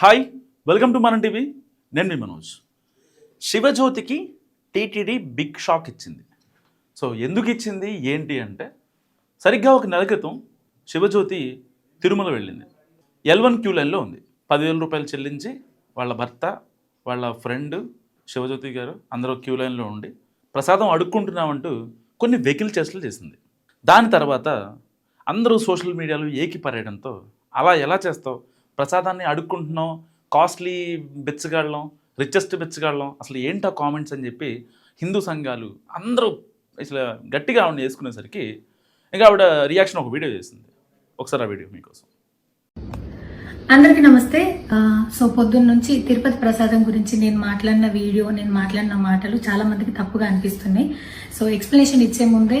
Hi welcome to మన TV నేను మీ మనోజ్. శివజ్యోతికి టీటీడీ బిగ్ షాక్ ఇచ్చింది. సో ఎందుకు ఇచ్చింది? ఏంటి అంటే సరిగ్గా ఒక నెల క్రితం శివజ్యోతి తిరుమల వెళ్ళింది. ఎల్ వన్ క్యూ లైన్లో ఉంది. పదివేల రూపాయలు చెల్లించి వాళ్ళ భర్త వాళ్ళ ఫ్రెండ్ శివజ్యోతి గారు అందరూ క్యూ లైన్లో ఉండి ప్రసాదం అడుక్కుంటున్నామంటూ కొన్ని వెకిల్ చేష్టలు చేసింది. దాని తర్వాత అందరూ సోషల్ మీడియాలో ఏకిపరేయడంతో అలా ఎలా చేస్తావు? ప్రసాదాన్ని అడుక్కుంటున్నాం కాస్ట్లీ బెచ్చగాళ్ళం రిచెస్ట్ బెచ్చగాళ్ళం అసలు ఏంటో కామెంట్స్ అని చెప్పి హిందూ సంఘాలు అందరూ అసలు గట్టిగా ఆవిడ వేసుకునేసరికి ఇంకా ఆవిడ రియాక్షన్ ఒక వీడియో చేసింది. ఒకసారి ఆ వీడియో మీకోసం. అందరికీ నమస్తే. సో పొద్దున్న నుంచి తిరుపతి ప్రసాదం గురించి నేను మాట్లాడిన వీడియో నేను మాట్లాడిన మాటలు చాలా మందికి తప్పుగా అనిపిస్తున్నాయి. సో ఎక్స్ప్లెనేషన్ ఇచ్చే ముందే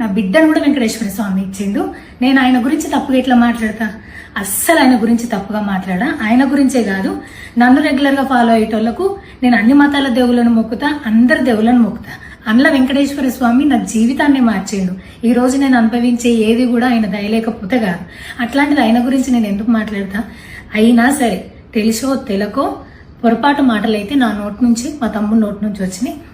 నా బిడ్డను కూడా వెంకటేశ్వర స్వామి ఇచ్చిండు. నేను ఆయన గురించి తప్పుగా ఎట్లా మాట్లాడతా? అస్సలు ఆయన గురించి తప్పుగా మాట్లాడా? ఆయన గురించే కాదు. నన్ను రెగ్యులర్గా ఫాలో అయ్యేటోళ్ళకు నేను అన్ని మతాల దేవులను మొక్కుతా అందరి దేవులను మొక్కుతా. అందులో వెంకటేశ్వర స్వామి నా జీవితాన్ని మార్చేయండు. ఈ రోజు నేను అనుభవించే ఏది కూడా ఆయన దయలేకపోతే కాదు. అట్లాంటిది ఆయన గురించి నేను ఎందుకు మాట్లాడతా? అయినా సరే తెలుసో తెలకో పొరపాటు మాటలైతే నా నోట్ నుంచి మా తమ్ముడు నోట్ నుంచి వచ్చినాయి.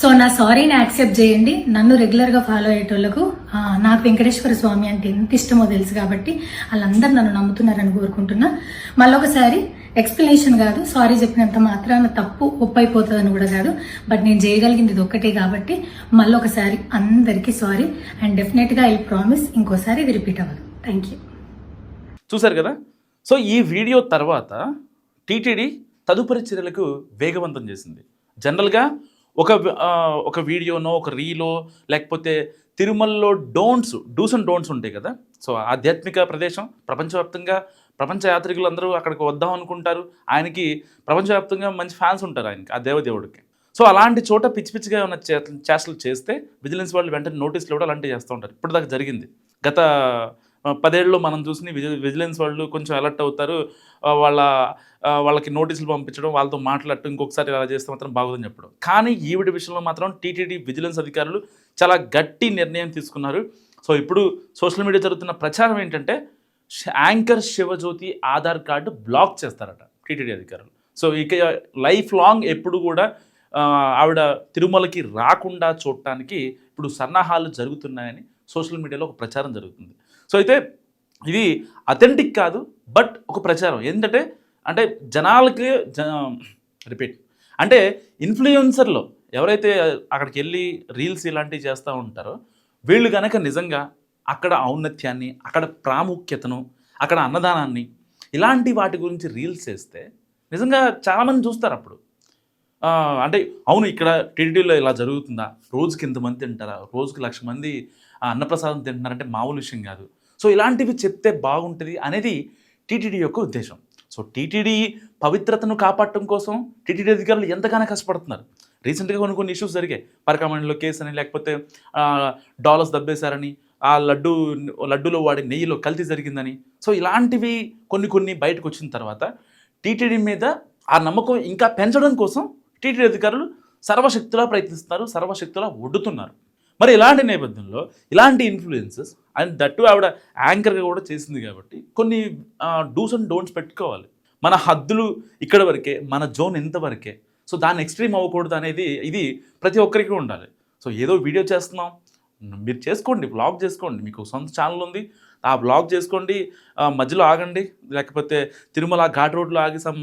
సో నా సారీని యాక్సెప్ట్ చేయండి. నన్ను రెగ్యులర్గా ఫాలో అయ్యేటోళ్ళకు నాకు వెంకటేశ్వర స్వామి అంటే ఎంత ఇష్టమో తెలుసు కాబట్టి వాళ్ళందరూ నన్ను నమ్ముతున్నారని కోరుకుంటున్నా. మళ్ళొకసారి ఎక్స్ప్లెనేషన్ కాదు సారీ చెప్పినంత మాత్రాన తప్పు ఒప్పైపోతుందని కూడా కాదు. బట్ నేను చేయగలిగింది ఇది ఒక్కటే కాబట్టి మళ్ళొకసారి అందరికీ సారీ అండ్ డెఫినెట్గా ఐ ప్రామిస్ ఇంకోసారి ఇది రిపీట్ అవ్వదు. థ్యాంక్ యూ చూసారు కదా? సో ఈ వీడియో తర్వాత టీటీడీ తదుపరి చర్యలకు వేగవంతం చేసింది. జనరల్గా ఒక ఒక వీడియోనో ఒక రీలో లేకపోతే తిరుమలలో డోంట్స్ డూస్ అండ్ డోంట్స్ ఉంటాయి కదా. సో ఆధ్యాత్మిక ప్రదేశం ప్రపంచవ్యాప్తంగా ప్రపంచ యాత్రికులు అందరూ అక్కడికి వద్దాం అనుకుంటారు. ఆయనకి ప్రపంచవ్యాప్తంగా మంచి ఫ్యాన్స్ ఉంటారు ఆయనకి ఆ దేవదేవుడికి. సో అలాంటి చోట పిచ్చి పిచ్చిగా ఉన్న చే- చేష్టలు చేస్తే విజిలెన్స్ వాళ్ళు వెంటనే నోటీసులు కూడా అలాంటివి చేస్తూ ఉంటారు. ఇప్పుడు దాకా జరిగింది. గత పదేళ్ళలో మనం చూసి విజిలెన్స్ వాళ్ళు కొంచెం అలర్ట్ అవుతారు. వాళ్ళ వాళ్ళకి నోటీసులు పంపించడం వాళ్ళతో మాట్లాడటం ఇంకొకసారి అలా చేస్తే మాత్రం బాగుందని చెప్పడం. కానీ ఈవిడ విషయంలో మాత్రం టీటీడీ విజిలెన్స్ అధికారులు చాలా గట్టి నిర్ణయం తీసుకున్నారు. సో ఇప్పుడు సోషల్ మీడియా జరుగుతున్న ప్రచారం ఏంటంటే anchor Shivajyoti Aadhaar card block చేస్తారట టీటీడీ అధికారులు. సో ఇక లైఫ్ లాంగ్ ఎప్పుడు కూడా ఆవిడ తిరుమలకి రాకుండా చూడటానికి ఇప్పుడు సన్నాహాలు జరుగుతున్నాయని సోషల్ మీడియాలో ఒక ప్రచారం జరుగుతుంది. సో అయితే ఇది అథెంటిక్ కాదు బట్ ఒక ప్రచారం. ఏంటంటే అంటే జనాలకి జ రిపీట్ అంటే ఇన్ఫ్లుయెన్సర్లో ఎవరైతే అక్కడికి వెళ్ళి రీల్స్ ఇలాంటివి చేస్తూ ఉంటారో వీళ్ళు కనుక నిజంగా అక్కడ ఔన్నత్యాన్ని అక్కడ ప్రాముఖ్యతను అక్కడ అన్నదానాన్ని ఇలాంటి వాటి గురించి రీల్స్ చేస్తే నిజంగా చాలామంది చూస్తారు అప్పుడు. అంటే అవును ఇక్కడ టీటీడీలో ఇలా జరుగుతుందా? రోజుకి ఇంతమంది తింటారా? రోజుకి లక్ష మంది ఆ, అన్నప్రసాదం తింటున్నారంటే మామూలు విషయం కాదు. సో ఇలాంటివి చెప్తే బాగుంటుంది అనేది టీటీడీ యొక్క ఉద్దేశం. సో టీటీడీ పవిత్రతను కాపాడటం కోసం టీటీడీ అధికారులు ఎంతగానో కష్టపడుతున్నారు. రీసెంట్గా కొన్ని కొన్ని ఇష్యూస్ జరిగాయి. పరకామణిలో కేసు అని లేకపోతే డాలర్స్ దబ్బేశారని ఆ లడ్డు లడ్డూలో వాడి నెయ్యిలో కల్తీ జరిగిందని. సో ఇలాంటివి కొన్ని కొన్ని బయటకు వచ్చిన తర్వాత టీటీడీ మీద ఆ నమ్మకం ఇంకా పెంచడం కోసం టీటీడీ అధికారులు సర్వశక్తులా ప్రయత్నిస్తున్నారు సర్వశక్తులా ఒడ్డుతున్నారు. మరి ఇలాంటి నేపథ్యంలో ఇలాంటి ఇన్ఫ్లుయెన్సెస్ అండ్ దట్టు ఆవిడ యాంకర్గా కూడా చేసింది కాబట్టి కొన్ని డూస్ అండ్ డోంట్స్ పెట్టుకోవాలి. మన హద్దులు ఇక్కడ వరకే మన జోన్ ఎంతవరకే సో దాన్ని ఎక్స్ట్రీమ్ అవ్వకూడదు అనేది ఇది ప్రతి ఒక్కరికి ఉండాలి. సో ఏదో వీడియో చేస్తున్నాం. మీరు చేసుకోండి బ్లాగ్ చేసుకోండి. మీకు సొంత ఛానల్ ఉంది. ఆ బ్లాగ్ చేసుకోండి. మధ్యలో ఆగండి. లేకపోతే తిరుమల ఘాట్ రోడ్లో ఆగి సమ్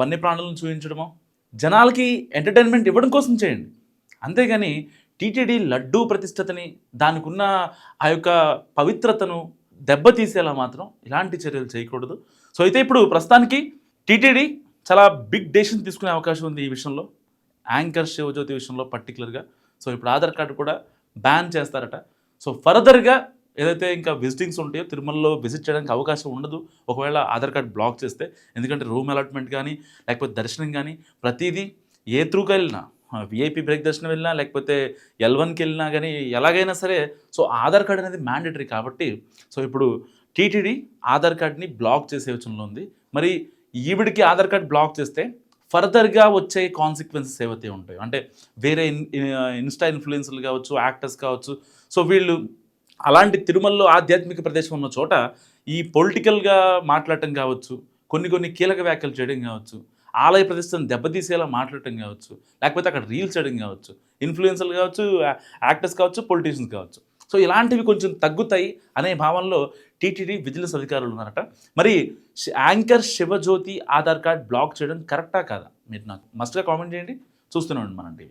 వన్యప్రాణులను చూపించడమో జనాలకి ఎంటర్టైన్మెంట్ ఇవ్వడం కోసం చేయండి. అంతేగాని టీటీడీ లడ్డూ ప్రతిష్టతని దానికున్న ఆ యొక్క పవిత్రతను దెబ్బతీసేలా మాత్రం ఇలాంటి చర్యలు చేయకూడదు. సో అయితే ఇప్పుడు ప్రస్తుతానికి టీటీడీ చాలా బిగ్ డెసిషన్ తీసుకునే అవకాశం ఉంది ఈ విషయంలో. యాంకర్ శివజ్యోతి విషయంలో పర్టికులర్గా సో ఇప్పుడు ఆధార్ కార్డు కూడా బ్యాన్ చేస్తారట. సో ఫర్దర్గా ఏదైతే ఇంకా విజిటింగ్స్ ఉంటాయో తిరుమలలో విజిట్ చేయడానికి అవకాశం ఉండదు. ఒకవేళ ఆధార్ కార్డ్ బ్లాక్ చేస్తే ఎందుకంటే రూమ్ అలాట్మెంట్ కానీ లేకపోతే దర్శనం కానీ ప్రతిదీ ఏ త్రూకి వెళ్ళినా విఐపి బ్రేక్ దర్శనం వెళ్ళినా లేకపోతే ఎల్ వన్కి వెళ్ళినా కానీ ఎలాగైనా సరే సో ఆధార్ కార్డ్ అనేది మ్యాండేటరీ కాబట్టి సో ఇప్పుడు టీటీడీ ఆధార్ కార్డ్ని బ్లాక్ చేసే యోచనలో ఉంది. మరి ఈవిడికి ఆధార్ కార్డ్ బ్లాక్ చేస్తే ఫర్దర్గా వచ్చే కాన్సిక్వెన్సెస్ ఏవైతే ఉంటాయో అంటే వేరే ఇన్స్టా ఇన్ఫ్లుయెన్సర్లు కావచ్చు యాక్టర్స్ కావచ్చు సో వీళ్ళు అలాంటి తిరుమలలో ఆధ్యాత్మిక ప్రదేశం ఉన్న చోట ఈ పొలిటికల్గా మాట్లాడటం కావచ్చు కొన్ని కొన్ని కీలక వ్యాఖ్యలు చేయడం కావచ్చు ఆలయ ప్రతిష్టను దెబ్బతీసేలా మాట్లాడటం కావచ్చు లేకపోతే అక్కడ రీల్స్ చేయడం కావచ్చు ఇన్ఫ్లుయెన్సర్లు కావచ్చు యాక్టర్స్ కావచ్చు పొలిటీషియన్స్ కావచ్చు. సో ఇలాంటివి కొంచెం తగ్గుతాయి అనే భావనలో టీటీడీ విజిలెన్స్ అధికారులు ఉన్నారట. మరి anchor Shivajyoti Aadhaar card block చేయడం కరెక్టా కాదా? మీరు నాకు మస్ట్గా కామెంట్ చేయండి. చూస్తున్నాం మన టీవీ.